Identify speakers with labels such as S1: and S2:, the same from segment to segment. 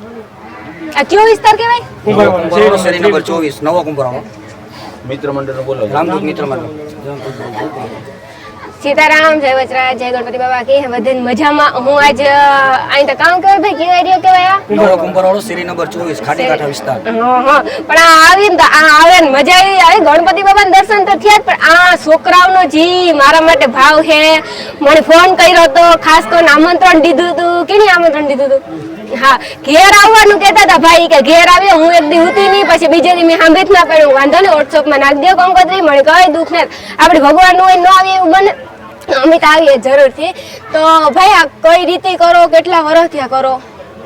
S1: આ કયો વિસ્તાર કહેવાય?
S2: શેરી નંબર ચોવીસ નવો કુંભારવાળો
S3: મિત્ર મંડળ બોલો.
S2: રામદૂત મિત્ર મંડળ
S1: સીતારામ જય વચરા જય ગણપતિ બાબા કે વધન મજામાં. હું આજ અહીં તો કામ કર ભાઈ કયો એરિયો કહેવાય આ?
S2: નવો કુંભારવાળો સિરી નંબર ચોવીસ ખાટી કાઠા વિસ્તાર.
S1: હા, હા. પણ આ આવીને તો આ આવે ને મજા આવી. આવી ગણપતિ બાબાના દર્શન તો થયા પણ આ છોકરાઓનો જી મારા માટે ભાવ છે. મને ફોન કર્યો તો ખાસ કરીને આમંત્રણ દીધું હતું કેની આમંત્રણ દીધું હતું હા, ઘેર આવવાનું કહેતા હતા ભાઈ કે ઘેર આવ્યો હું એક દી ઉતી નહીં, પછી બીજે દી મેં સાંભળી જ ના પડ્યું વાંધો નહીં વોટ્સઅપમાં નાખ દો કંકોત્રી, મને કઈ દુઃખ ને આપણે ભગવાનનું હોય ન આવે એવું બને અમે તો આવીએ જરૂરથી. તો ભાઈ, આ કઈ રીતે કરો, કેટલા વર્ષથી કરો?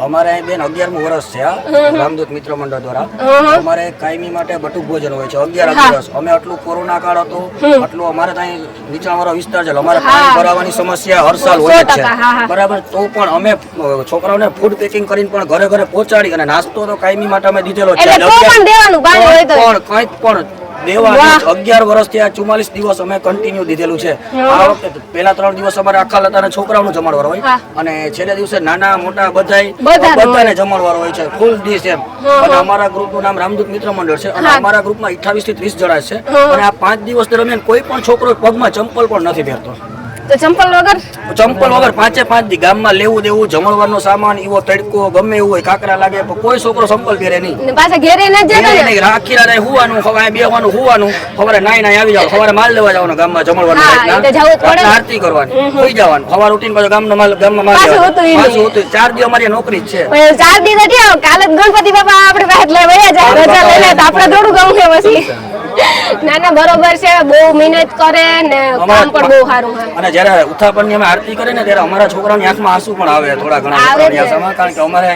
S2: અમારે અહીં બેન અગિયારમું વર્ષ છે આ રામદૂત મિત્ર મંડળ દ્વારા. અમારે કાયમી માટે બટુક ભોજન હોય છે અગિયાર વર્ષ અમે આટલું કોરોના કાળ હતો આટલું અમારે ત્યાં નીચાણવાળો વિસ્તાર છે અમારે પાણી ભરાવાની સમસ્યા હર સાલ હોય છે. બરાબર? તો પણ અમે છોકરાઓને ફૂડ પેકિંગ કરીને પણ ઘરે ઘરે પહોંચાડી અને નાસ્તો તો કાયમી માટે અમે દીધેલો છે.
S1: પણ
S2: કંઈક પણ દેવાનું અગિયાર વર્ષથી આ ચુમ્માલીસ દિવસ અમે કન્ટિન્યુ દીધેલું છે. આ વખતે પેલા ત્રણ દિવસ અમારે આખા લતાને છોકરાઓનું જમાડવાર હોય. અને છેલ્લા દિવસે નાના મોટા બધાય
S1: બધાને
S2: જમાડવાર હોય છે. ફૂલ ડીશ એમ. અને અમારા ગ્રુપનું નામ રામદૂત મિત્ર મંડળ છે. અને અમારા ગ્રુપમાં 28 થી ત્રીસ જણા છે. અને આ પાંચ દિવસ દરમિયાન કોઈ પણ છોકરો પગમાં ચંપલ પણ નથી પહેરતો.
S1: તો ચંપલ વગર?
S2: ચંપલ વગર પાંચે પાંચ દી ગામમાં લેવું દેવું જમણવારનો સામાન એવો તડકો ગમે એવું હોય કાકરા લાગે પણ કોઈ છોકરો ચંપલ પહેરે નહીં.
S1: પાછા ઘેરે ન જાય
S2: નહીં, રાખી રાતે હુવાનું ખવાય બેવાનું હુવાનું સવારે નાઈ નાઈ આવી જાવ સવારે માલ લેવા જવાનો ગામમાં જમણવાનું આરતી કરવાની સુઈ જવાનું ખવાર ઉઠીને પાછો ગામનો માલ ગામમાં માલ
S1: પાછું. હતું
S2: ચાર દી અમારી નોકરી જ છે.
S1: પણ ચાર દી નથી કાલે ગણપતિ બાપા આપણે પાસે લેવા જાય રજા લઈ લે તો આપણે થોડું ગમ છે પછી. ના ના બરોબર છે બહુ મહેનત કરે ને કામ પણ બહુ સારું છે
S2: અને જ્યારે ઉત્થાપનની અમે આરતી કરે ને ત્યારે અમારા છોકરાની આંખમાં આંસુ પણ આવે થોડા ઘણા
S1: આવે
S2: આંખમાં કારણ કે અમારે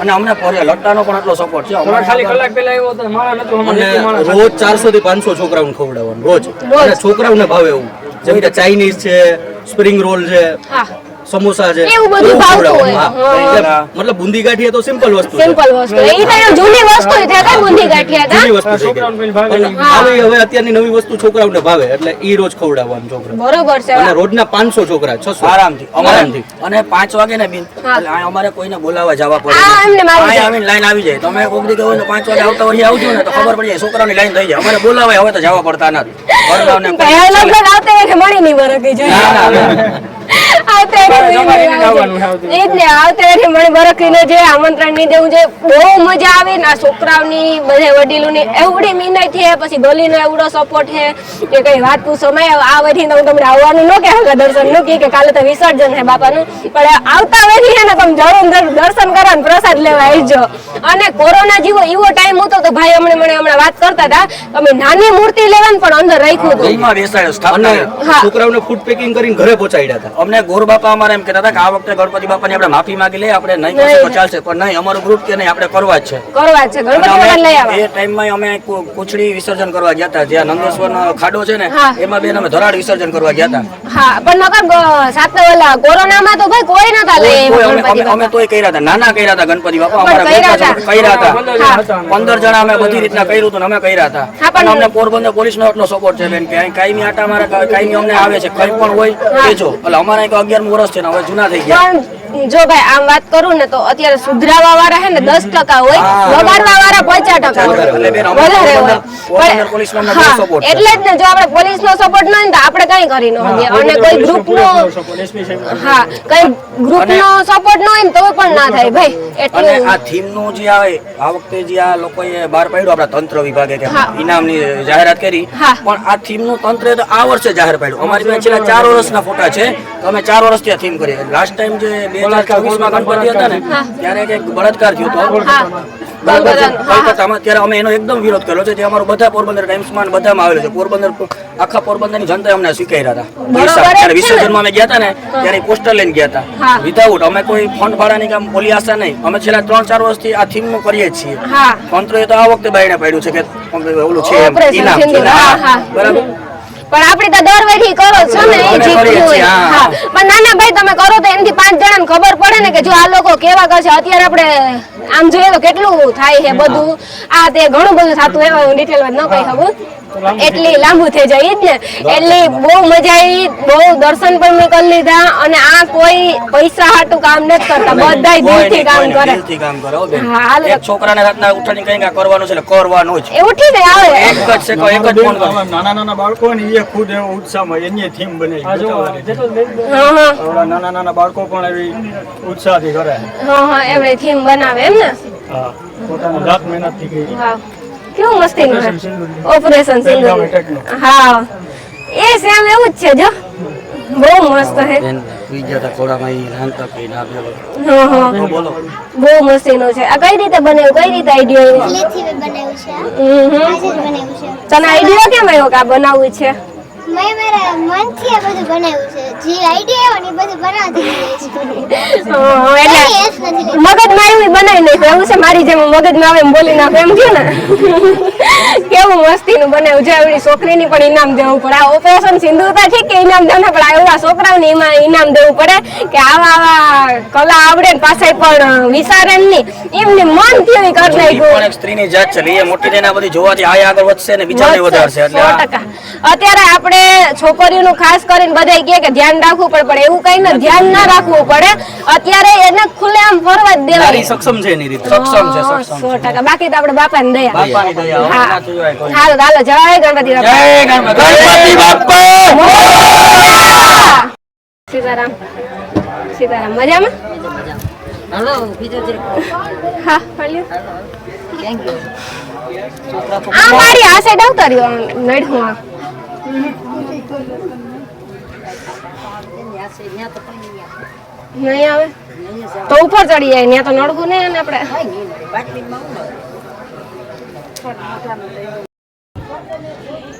S2: અને અમને પોરે લટ્ટાનો પણ એટલો સપોર્ટ છે. અમારે
S4: ખાલી કલાક પહેલા આવ્યો તો મારા નતો
S3: અને રોજ ચારસો થી પાંચસો છોકરાઓને ખવડાવવાનું રોજ.
S1: રોજ.
S3: અને છોકરાઓને ભાવે એવું. જેમ કે ચાઇનીઝ છે સ્પ્રિંગ રોલ છે.
S1: હા.
S3: સમોસા છે.
S1: એવું બધું ભાવતું હોય.
S3: મતલબ બુંદી ગાંઠિયા તો સિમ્પલ વસ્તુ
S1: સિમ્પલ વસ્તુ. એ તો જૂની વસ્તુ છે કઈ બુંદી ગાંઠિયા તા
S3: જૂની વસ્તુ છે
S4: છોકરાઓને ભાવે.
S3: પણ હવે અત્યારની નવી વસ્તુ છોકરાઓને ભાવે એટલે ઈ રોજ ખવડાવવાનું છોકરા.
S1: બરોબર છે.
S3: અને રોજના પાંચસો છોકરા 600
S2: આરામથી
S3: આરામથી.
S2: અને પાંચ વાગે ને બિન એટલે અમારે કોઈને બોલાવવા જવા પડે
S1: હા, એમને મારી જાય.
S2: આવીને લાઈન આવી જાય. તમે કોક દી કહો ને પાંચ વાગે આવતા હોય આવજો ને તો ખબર પડી જાય છોકરાઓની લાઈન થઈ જાય. અમારે બોલાવાય હવે તો જવા પડતા નથી. કોઈ
S1: પહેલા. લગભગ આવતે વર્ષે મળી નહીં વરકે જાય
S2: ના, ના, ના.
S1: આવતે વર્ષે
S4: જમાડીને
S1: મળી
S4: આવવાનું
S1: આવજે.
S4: આવતું.
S1: એ જ ને આવતે વર્ષે મળી બરકી ન જોઈએ આમંત્રણ નહીં દેવું જોઈએ બહુ મજા આવે ને આ છોકરાઓની બધે વડીલોની એવડી મહેનત છે પછી ગલીનો એવડો સપોર્ટ છે કે કઈ વાત પૂછો મેં આ વધી હું તમને આવવાનું ન કે દર્શન ન કે કે કાલે તો વિસર્જન છે બાપાનું પણ આવતા વધી છે ને તમે જરૂર દર્શન કરવા અને પ્રસાદ લેવા આવજો અને કોરોના જેવો એવો ટાઈમ હતો તો ભાઈ હમણાં મને હમણાં વાત કરતા હતા અમે નાની મૂર્તિ લેવાનું પણ અંદર રાખ્યું હતું.
S3: છોકરાઓને ફૂડ પેકિંગ કરીને ઘરે પહોંચાડ્યા હતા
S2: અમને ગોર બાપા અમારે એમ કહેતા હતા કે આ વખતે ગણપતિ બાપાની આપણે માફી માંગી લઈએ આપણે નહીં કરશું તો ચાલશે પણ નહીં અમારું ગ્રુપ કે નહીં આપણે કરવા જ છે.
S1: કરવા જ છે ગણપતિ બાપાને લઈ આવા
S2: એ ટાઈમમાં અમે કુચડી વિસર્જન કરવા ગયા હતા જ્યાં નંદેશ્વરનો ખાડો છે ને એમાં બેન અમે ધરાડ વિસર્જન કરવા ગયા હતા.
S1: હા પણ નકર સાત ઓલા કોરોનામાં તો ભાઈ કોઈ નતા લઈ
S2: કોઈ- કોઈ
S1: આવ્યા
S2: અમે-
S1: ગણપતિ
S2: અમે અમે તોય કર્યા હતા નાના કર્યા હતા ગણપતિ બાપા અમારા
S1: કર્યા હતા.
S4: પંદર જણા અમે.
S2: બધી રીતના કર્યું હતું અમે કર્યા હતા.
S1: પણ-
S2: અમને પોરબંદર પોલીસ નો એટલો સપોર્ટ છે બેન કે કાયમી આટા મારા કાયમી અમને આવે છે કઈ પણ હોય કેજો. એટલે અમારા એક અગિયારમું વર્ષ છે ને હવે જૂના થઈ ગયા.
S1: જો ભાઈ આમ વાત કરું ને તો અત્યારે સુધરાવા વાળા હે ને દસ ટકા હોય બગાડવા વાળા પચાસ ટકા વધારે હોય. હા, એટલે જ ને જો આપણે પોલીસ નો સપોર્ટ ન તો આપણે કઈ કરી ન શકીએ. અને કોઈ ગ્રુપ નો હા કઈ ગ્રુપ નો સપોર્ટ ન હોય તો પણ ના થાય ભાઈ. એટલે
S2: આ થીમનું જે આવે આ વખતે જે આ લોકોએ બહાર પાડ્યું આપણા તંત્ર વિભાગે કે. ઇનામની જાહેરાત કરી પણ આ થીમનું તંત્ર તો આ વર્ષે જાહેર પાડ્યું. અમારી પાસે છેલ્લા ચાર વર્ષના ફોટા છે. તો અમે ચાર વર્ષથી આ થીમ કરી. લાસ્ટ ટાઈમ જે બે હજાર ચોવીસ ગણપતિ હતા ને? ત્યારે એક બળાત્કાર થયો હતો.
S1: હા.
S2: બરાબર છે
S1: કલકત્તા, હા, હા.
S2: કલકત્તામાં ત્યારે અમે એનો એકદમ વિરોધ કર્યો છે. જે અમારો બધા પોરબંદર ટાઈમ્સમાં બધામાં આવેલો છે. પોરબંદર આખા પોરબંદરની જનતાએ અમને સ્વીકાર્યા હતા. વિસર્જનમાં અમે ગયા હતા ને ત્યારે પોસ્ટર લઈને ગયા હતા. વિધાઉટ અમે કોઈ ફંડ ભાડાની કામ બોલી આશા નહીં. અમે છેલ્લા ત્રણ ચાર વર્ષથી આ થીમનું કરીએ જ છીએ.
S1: હા.
S2: મંત્રોએ તો આ વખતે બાયણે પાડ્યું છે કે ઓલું છે. બરાબર.
S1: પણ આપણે તો દર વખતે કરો છો ને એ જીતનું હોય.
S2: હા.
S1: હા. પણ નાના ભાઈ તમે કરો તો એમથી પાંચ જણાને ખબર પડે ને કે જો આ લોકો કેવા કરશે. અત્યારે આપણે આમ જોઈએ તો કેટલું થાય છે બધું. આ તે ઘણું બધું થતું એવા હું ડિટેલમાં ન કહી શકું. એટલી લાંબુ થઈ જાય જ ને? એટલે બહુ મજા આવી બહુ દર્શન પણ મેં કરી લીધા અને આ કોઈ પૈસા હાટું કામ નથી કરતા બધાય
S2: કોઈ
S1: દિલથી કામ કરે.
S2: દિલથી કામ કરે હો બેન.
S1: હા, હાલો.
S2: એક છોકરાને રાતના ઉઠાણી કંઈક કરવાનું છે એટલે કરવાનું જ.
S1: એ ઉઠી જાય આવે.
S2: એક જ છે કોઈ એક જ ફોન કરો.
S5: નાના નાના બાળકો ને એ ખુદ એવો ઉત્સાહમાં એની થીમ બનાવી
S1: હા હા
S5: નાના નાના બાળકો પણ એવી ઉત્સાહથી કરે.
S1: હા હા એમ થીમ બનાવે એમ ને?
S5: હા પોતાની જાત મહેનતથી કરી.
S1: વાહ કેવું મસ્તી નું.
S5: ઓપરેશન સિંદૂર.
S1: હા. એ સેમ એવું જ છે જો. બહુ મસ્ત હે બહુ મસ્તી નું છે. આ કઈ રીતે બનાવ્યું કઈ રીતે આઈડિયો તને આઈડિયો કેમ આવ્યો કે આ બનાવવું છે?
S6: મેં મારા મનથી આ બધું બનાવ્યું છે. જે આઈડિયા આવ્યો ને બધું બનાવતી રહી છું.
S1: હા, હા,
S6: કઈ
S1: એટલે
S6: હેલ્પ નથી લેતી.
S1: મગજમાં આવ્યું ઈ બનાવી નાખ્યું. એવું છે મારી જેમ મગજમાં આવે એમ બોલી નાખું એમ થયું ને. કેવું મસ્તી નું બનાવ્યું. છે એવડી છોકરીની પણ ઇનામ દેવું પડે. આ ઓપરેશન સિંધુ તો ઠીક કે ઇનામ દેવું પણ એવા છોકરાઓને એમાં ઇનામ દેવું પડે કે આવા આવા કલા આવડે ને પાછા પણ વિચારે જ નહીં. એમને મન થયું કરી નાખ્યું.
S2: એક સ્ત્રીની જાત છે એ મોટી થઈને આ બધી જોવાથી આ આગળ વધશે ને બીજાને વધારશે. એટલે
S1: અત્યારે આપણે છોકરીઓનું ખાસ કરીને બધા કહે કે ધ્યાન રાખવું પડે. પણ એવું કઈ ને ધ્યાન ના રાખવું પડે. અત્યારે એને ખુલ્લે આમ ફરવા જ દેવા
S3: સક્ષમ છે એની રીતે.
S2: સક્ષમ છે સક્ષમ
S1: સો ટકા. બાકી તો આપણે બાપાની દયા.
S2: બાપાની દયા
S1: હા. હાલો હાલો જય ગણપતિ બાપા.
S2: જય ગણપતિ બાપા.
S1: સીતારામ. સીતારામ મજામાં? હા મળ્યું આ મારી આ સાઈડ આવતા રહ્યો નડ્યું આ. નહીં આવે? તો ઉપર ચડી જાય ત્યાં તો નડવું નહીં ને આપણે.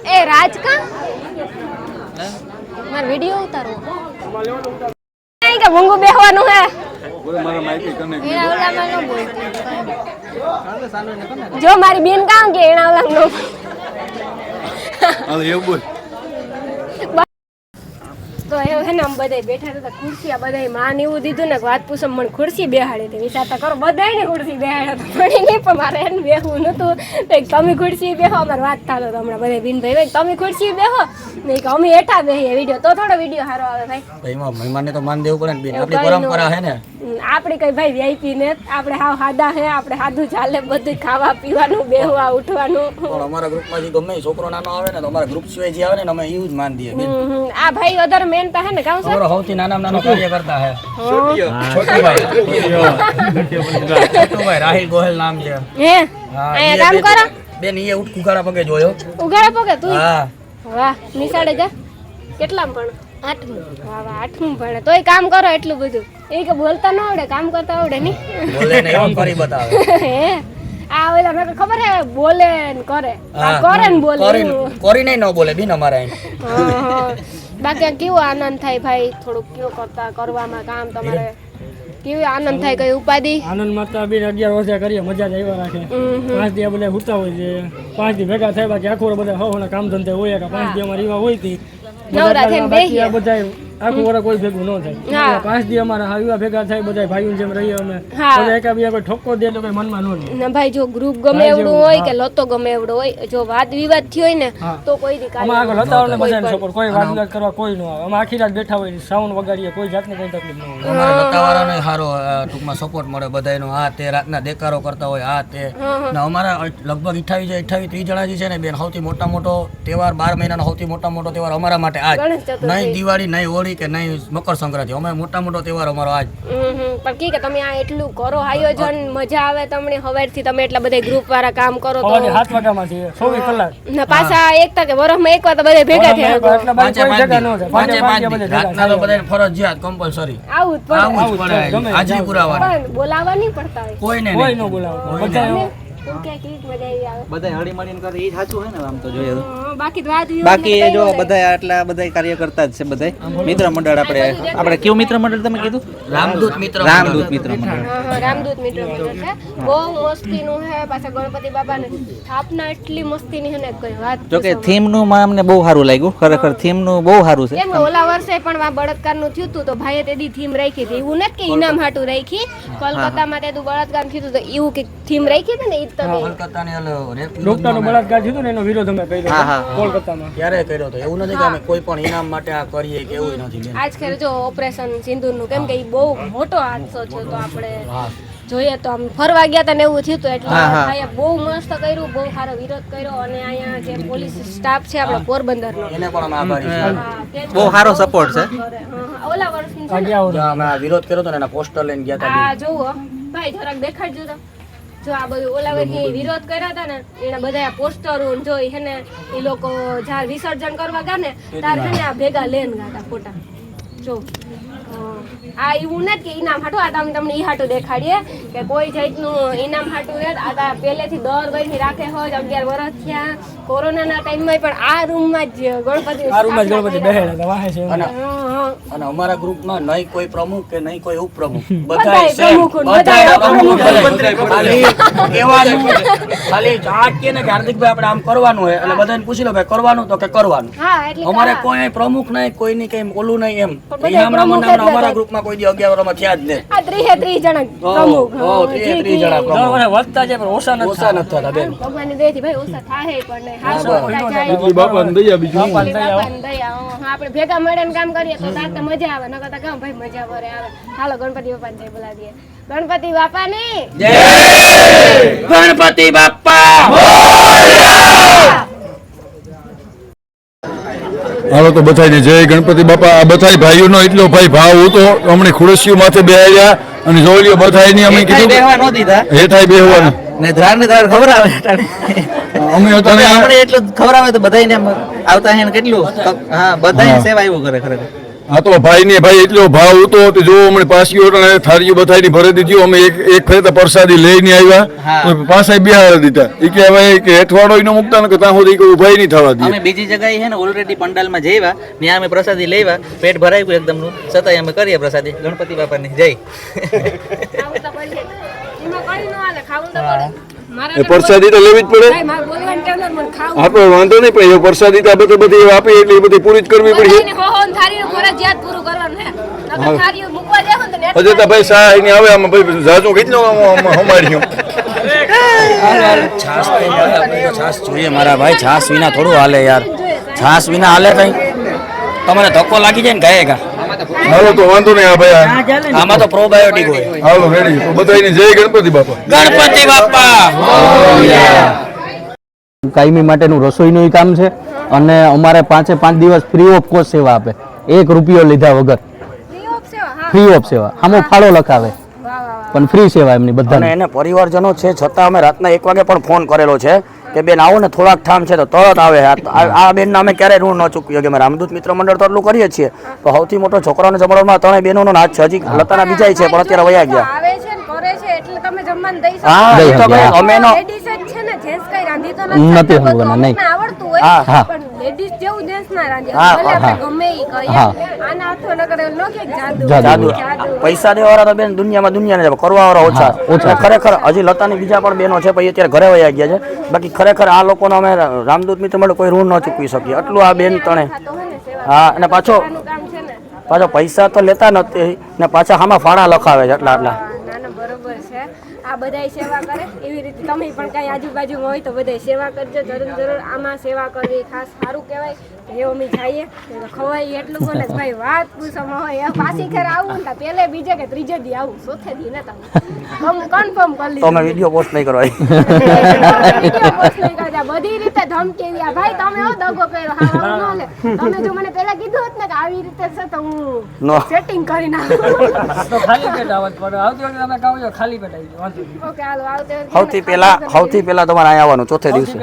S1: એ રાજકા? મારો વિડિયો ઉતારવો નહીં કે મૂંગું બેહવાનું હે. જો મારી બેન કામ કે એના ઓલા નો તો એ હે ને આમ બધા બેઠા હતા ખુરશી આ બધા માં એવું દીધું ને વાત પૂછો મને ખુરશી બેહાડી હતી. વિચારતા કરો બધા ને ખુરશી બેહાડ્યા હતા. પડી નહીં પણ મારે એને બેહવું નતું તો તમે ખુરશી બેહો અમારે વાત થતો હતો હમણાં બધા બિનભાઈ ભાઈ તમે ખુરશી બેહો. નહીં કે અમે હેઠા બેહીએ વીડિયો. તો થોડો વીડિયો સારો આવે ભાઈ.
S2: એમાં મહેમાનને તો માન દેવું પડે ને આપણી પરંપરા હે ને.
S1: આપણે કઈ ભાઈ વીઆઈપી ને આપણે હાવ હાદા હે આપણે સાદું ચાલે બધું ખાવા પીવાનું બેહવા ઉઠવાનું.
S2: પણ અમારા ગ્રુપમાં જે ગમે છોકરો નાનો આવે ને તો અમારા ગ્રુપ સિવાય જે આવે ને અમે એવું જ માન દઈએ.
S1: આ ભાઈ વધારે મેન તો હે ને કામ સર
S2: અમારો સૌથી નાના નાનો કાર્ય કરતા હે. છોટુભાઈ છોટુભાઈ રાહિલ ગોહેલ નામ છે.
S1: હે?
S2: ઈ
S1: કામ કરો?
S2: બેન ઈ ઉઠ કુકારા પગે જોયો.
S1: ઉઘાડા પગે? તું?
S2: હા.
S1: વાહ નિશાળે જા. કેટલામ પણ આઠમું. વાહ વાહ આઠમું ભણે. તોય કામ કરો એટલું બધું. એ કે બોલતા ન આવડે કામ કરતા આવડે નહીં.
S2: બોલે ને કામ કરી બતાવે.
S1: હે? આ ઓલા મેં ખબર હે? બોલે ને કરે. આ કરે ને બોલે.
S2: કરીને
S1: કરી
S2: કરીને ન બોલે બિન અમારે
S1: હા. બાકી કેવો આનંદ થાય ભાઈ? થોડુંક કેવો કરતા કરવામાં કામ તમારે? કેવી આનંદ થાય કઈ ઉપાધિ?
S4: આનંદ માતા બેન અગિયાર વર્ષે કરીએ મજા જ આવ્યા રાખે. પાંચ દી બધા હુતા હોય છે. પાંચ દી ભેગા થાય બાકી આખો બધા હવાના કામ ધંધે હોય કે પાંચ દી અમારી એવા હોય તી.
S1: નવરા થઈને.
S4: બધા આખું વરસ કોઈ ભેગું ન થાય. પાંચ દી અમારા હાવીવા ભેગા થાય બધા ભાઈઓ જેમ રહીએ અમે. બધા એકા બીજા કોઈ ઠોકો દે તો કઈ મનમાં ન લે
S1: ના ભાઈ જો ગ્રુપ ગમે એવડું હોય કે લતો ગમે એવડો હોય જો વાદ વિવાદ થયો હોય ને તો કોઈ દી
S4: અમે આગળ
S1: કાંઈ
S4: હતા એટલે
S1: કોઈ
S4: બધાને સપોર્ટ કોઈ વાત વિવાદ કરવા કોઈ ન આવે. અમે આખી રાત બેઠા હોય સાઉન્ડ વગાડીએ કોઈ જાતની કોઈ તકલીફ ન હોય.
S2: અમારા લતાવાળાને સારો ટૂંકમાં સપોર્ટ મળે બધાનો આ તે રાતના દેકારો કરતા હોય આ તે. ને અમારા લગભગ અઠાવીસ અઠાવીસ ત્રીસ જણા જે છે ને બેન સૌથી મોટા મોટો તહેવાર બાર મહિનાનો સૌથી મોટા મોટો તહેવાર અમારા માટે
S1: આ
S2: નહીં દિવાળી નહીં હોળી દિવાળી કે નહીં મકર સંક્રાંતિ. અમે મોટા મોટો તહેવાર અમારો આજ.
S1: પણ કી કે તમે આ એટલું કરો આયોજન મજા આવે તમને. હવારથી તમે એટલા બધા ગ્રુપ વાળા કામ કરો તો
S4: સાત વાગ્યામાં છે ચોવીસ કલાક.
S1: ને પાછા એકતા કે વરસમાં એક વાર તો બધા ભેગા થયા
S4: એટલે
S2: પાંચે પાંચ રાતના તો બધાને ફરજિયાત કમ્પલસરી
S1: આવું જ પડે.
S2: આવું જ
S4: આવું જ
S2: પડે.
S4: ગમે.
S2: હાજી પુરાવા
S1: પણ બોલાવા નહીં પડતા
S2: કોઈને
S4: કોઈ ન બોલાવો બધા
S1: તું
S3: બધા હળી મળીને કરે એ સાચું હોય ને આમ તો જોઈએ
S1: બાકી વાત
S3: બાકી જો બધા આટલા બધા કાર્ય કરતા જ છે બધા મિત્ર મંડળ આપણે આપણે કયું મિત્ર મંડળ તમે કીધું?
S2: રામદૂત મિત્ર
S3: રામદૂત મિત્ર મંડળ.
S1: હા, હા, રામદૂત મિત્ર મંડળ છે. બહુ મસ્તીનું છે પાછા ગણપતિ બાપાને સ્થાપના એટલી મસ્તીની છે ને કોઈ વાત
S3: જો કે થીમનું માં અમને બહુ સારું લાગ્યું ખરેખર થીમનું બહુ સારું છે.
S1: ઓલા વર્ષે પણ આ બળાત્કારનું થયું હતું તો ભાઈએ તેદી થીમ રાખી હતી. એવું નથી કે ઇનામ હાટું રાખી કોલકાતામાં તેદું બળાત્કાર થયું હતું તો એવું કે થીમ રાખી હતી ને એ
S2: કોલકાતાની ઓલો
S4: બળાત્કાર થયો ને એનો વિરોધ અમે કર્યો
S3: હા,
S4: હતો
S3: હા.
S4: કોલકાતામાં.
S2: ક્યારે કર્યો હતો? એવું નથી કે અમે કોઈ પણ ઇનામ માટે આ કરીએ કે એવું નથી બેન.
S1: જો ઓપરેશન સિંદૂરનું કેમ કે ઈ બહુ મોટો હાદસો છે તો આપણે જોઈએ તો આમ ફરવા ગયા હતા ને એવું થયું હતું એટલે
S3: હા, હા.
S1: બહુ મસ્ત કર્યું બહુ સારો વિરોધ કર્યો અને અહીંયા જે પોલીસ સ્ટાફ છે આપણો પોરબંદરનો.
S2: એને પણ અમે આભારી
S3: બહુ સારો સપોર્ટ છે.
S1: હા, હા. ઓલા વર્ષની
S2: વિરોધ કર્યો તો એના પોસ્ટર લઈને ગયા હતા
S1: આ જોવો ભાઈ જરાક દેખાડજો તો. જો આ બધું ઓલા વર્ષે વિરોધ કર્યા હતા ને એના બધા પોસ્ટરો જોઈ હે ને એ લોકો જ્યારે વિસર્જન કરવા ગયા ને ત્યારે હે ને આ ભેગા લેન ગયા હતા ફોટા. જો. આ એવું નથી કે ઇનામ હાટું આ તમે તમને ઈ હાટું દેખાડીએ કે કોઈ જાતનું ઇનામ હાટું રહે આ પહેલેથી દર વર્ષથી રાખે હોય અગિયાર વર્ષ થયા કોરોનાના ટાઈમમાં પણ આ રૂમમાં જ ગણપતિ
S4: આ રૂમમાં જ ગણપતિ બેહેલા હતા વાહે છે.
S2: અને. અને અમારા ગ્રુપમાં નહીં કોઈ પ્રમુખ કે નહીં કોઈ ઉપપ્રમુખ.
S1: બધાય પ્રમુખ,
S2: બધાય પ્રમુખ, બધાય. ખાલી આ કે ને હાર્દિકભાઈ આપણે આમ કરવાનું હોય એટલે બધાને પૂછી લો ભાઈ કરવાનું તો કે કરવાનું. અમારે કોઈ પ્રમુખ નહીં કોઈની કઈ ઓલું નહીં એમ. મનામના
S1: જ
S2: અમારા
S1: બધાય.
S2: ગ્રુપમાં કોઈ દી અગિયાર વર્ષમાં થયા જ નહીં
S1: આ ત્રીસે ત્રીસ જણા પ્રમુખ
S2: હો,
S1: હા,
S2: ત્રીસે જણા પ્રમુખ.
S4: વર્ષે વધતા છે પણ ઓછા નથી
S2: ઓછા નથી થતા બેન.
S1: ભગવાનની દયાથી ભાઈ ઓછા થાહે પણ નહીં. હા જાય.
S4: બાપાની દયા બીજું
S1: બાપાની દયા. હા, આપણે ભેગા મળીને કામ કરીએ તો તાર મજા આવે. નકર તો કામ ભાઈ મજા ભરે આવે. હાલો ગણપતિ બાપાને જય બોલાવીએ. ગણપતિ બાપાની
S2: ગણપતિ બાપ્પા
S7: હાલો તો બધાને જય ગણપતિ બાપા. આ બધા ભાઈઓનો એટલો ભાઈ ભાવ હતો અમને ખુરશીઓ માથે બેહાડ્યા અને જોડ્યો બધાની અમે
S3: કાંઈ
S7: કીધું
S3: બેહવા ન દીધા.
S7: હે. થાય બેહવાનું
S3: ને ધ્રાન ખબર આવે
S7: અમે
S3: આપણે એટલું ખબર આવે તો આમ આવતા હે કેટલું? હા
S7: બધા
S3: સેવા એવું કરે ખરેખર.
S7: આ તો ભાઈ ને ભાઈ એટલો ભાવ હતો તો જો અમને પાસીઓ અને થાળીઓ બધાની ભરી દીધી અમે એક એક ફેરતા પ્રસાદી લઈને આવ્યા. પાછા બિહાર દીધા. એ કે હવે કે હેઠવાડો નો મૂકતા ને કે ત્યાં સુધી કે ઉભાઈ નહીં થવા દે.
S3: અમે બીજી જગ્યાએ છે ને ઓલરેડી પંડાલમાં જઈવા ત્યાં અમે પ્રસાદી લેવા પેટ ભરાયું એકદમનું છતાંય અમે કરીએ પ્રસાદી. ગણપતિ બાપાની જય.
S7: એ પ્રસાદી તો લેવી જ પડે. આપણે વાંધો નહીં પણ એ પ્રસાદી તો આ બધી બધી આપી એટલે એ બધી પૂરી જ કરવી
S1: પડી.
S7: હજે તો ભાઈ સા એને આવે આમાં ભાઈ જાજુ કેટલો હમાડ્યું.
S2: છાસ છાસ જોઈએ મારા ભાઈ. છાસ વિના થોડું હાલે યાર. છાસ વિના હાલે કઈ તમને ધક્કો લાગી જાય ને ગાયે ગા.
S7: હાલો તો વાંધો નહીં આ ભાઈ
S2: આમાં તો પ્રોબાયોટિક હોય.
S7: હાલો રેડી તો બધાને જય ગણપતિ બાપા.
S2: ગણપતિ બાપા!
S8: કાયમી માટેનું રસોઈનું કામ છે અને અમારે પાંચે પાંચ દિવસ ફ્રી ઓફ કોસ્ટ સેવા આપે. એક રૂપિયો લીધા વગર.
S1: ફ્રી ઓફ સેવા હા.
S8: ફ્રી ઓફ સેવા. આમાં ફાળો લખાવે.
S1: વાહ વાહ વાહ.
S8: પણ ફ્રી સેવા એમની
S2: બધા
S8: બધાને
S2: એને પરિવારજનો છે છતાં અમે રાતના એક વાગે પણ ફોન કરેલો છે. કે બેન આવો ને થોડાક ઠામ છે તો તરત આવે. આ- આ આ અમે ક્યારેય ઋણ ન ચૂક્યો કે અમે રામદૂત મિત્ર મંડળ તો એટલું કરીએ છીએ. તો સૌથી મોટો છોકરાઓને જમાડવામાં ત્રણેય બહેનોનો નાચ છે. હજી લતાના બીજાય છે પણ અત્યારે વયા ગયા.
S1: આવે છે ને કરે છે એટલે તમે જમવાનું દઈ શકો.
S2: હા એ તો ભાઈ અમે
S1: ને
S8: નથી
S1: નથી
S8: નહીં.
S1: આવડતું હોય.
S2: હા.
S8: હા.
S1: પણ લેડીઝ જેવું જેન્ટ્સ ના રાંધે.
S2: હા,
S1: ભલે આપણે
S8: હા.
S1: ગમે ઈ કહીએ.
S8: હા.
S1: આના હાથો ન કરે ન કે જાદુ.
S2: પૈસા દેવાવાળા તો બેન દુનિયામાં દુનિયાને કરવા કરવાવાળા ઓછા.
S8: ઓછા.
S2: ખરેખર હજી લતાની બીજા પણ બહેનો છે પછી અત્યારે ઘરે વયા ગયા છે. બાકી ખરેખર આ લોકોનો અમે રામદૂત મિત્ર માટે કોઈ ઋણ ન ચૂકવી શકીએ. એટલું આ બેન તણે.
S1: ને
S2: હા અને પાછો
S1: કરવાનું કામ છે ને
S2: પાછો પૈસા તો લેતા નથી. ને પાછા આમાં ફાળા લખાવે છે એટલા
S1: ના ના બરોબર છે. આ બધાય સેવા કરે. એવી રીતે તમે પણ કાંઈ આજુબાજુમાં હોય તો બધાય સેવા કરજો. જરૂર જરૂર આમાં સેવા કરવી ખાસ સારું કહેવાય. એ અમે જઈએ. ખવાય એટલું બોલે ભાઈ વાત પૂછવામાં હોય. એ પાછી ખેર આવું ને તો પેલે બીજે કે ત્રીજે દી આવું. ચોથે દી ને તમે કન્ફર્મ કરી લીધું.
S2: વીડિયો પોસ્ટ નહીં કરવા
S1: વીડિયો પોસ્ટ નહીં કરતા. બધી રીતે ધમકી રહ્યા ભાઈ તમે હો દગો કર્યો. હા ન લે. તમે જો મને પહેલા કીધું હોત ને કે આવી રીતે છે તો હું સેટિંગ કરી નાખું.
S4: તો ખાલી પેટ આવત પણ આવતી વખતે તમે છો ખાલી પેટ આવી વાંધો નહીં.
S1: ઓકે હાલો આવતે વખતે
S2: સૌથી પહેલા સૌથી પહેલા તમારે અહીંયા આવવાનું ચોથે દિવસે.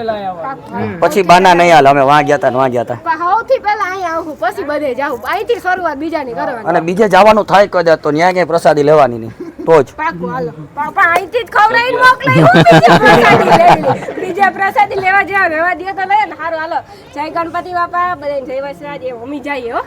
S2: પછી બાના નહીં હાલ અમે વાં ગયા હતા ને વાં ગયા હતા
S1: સૌથી પહેલા અહીંયા આવું પછી બધે જાવ. અહીંથી શરૂઆત બીજાની કરવાની.
S2: અને બીજે જવાનું થાય કદાચ તો ન્યાય કઈ પ્રસાદી લેવાની નહીં. તો જ.
S1: પાકું હાલો. પણ પણ અહીંથી જ ખવડાવીને બીજી પ્રસાદી લેવી બીજા પ્રસાદી લેવા જેવા રહેવા દે તો લઈએ ને સારું હાલો. જય ગણપતિ બાપા બધા જય વસરાજ એ જઈએ હો.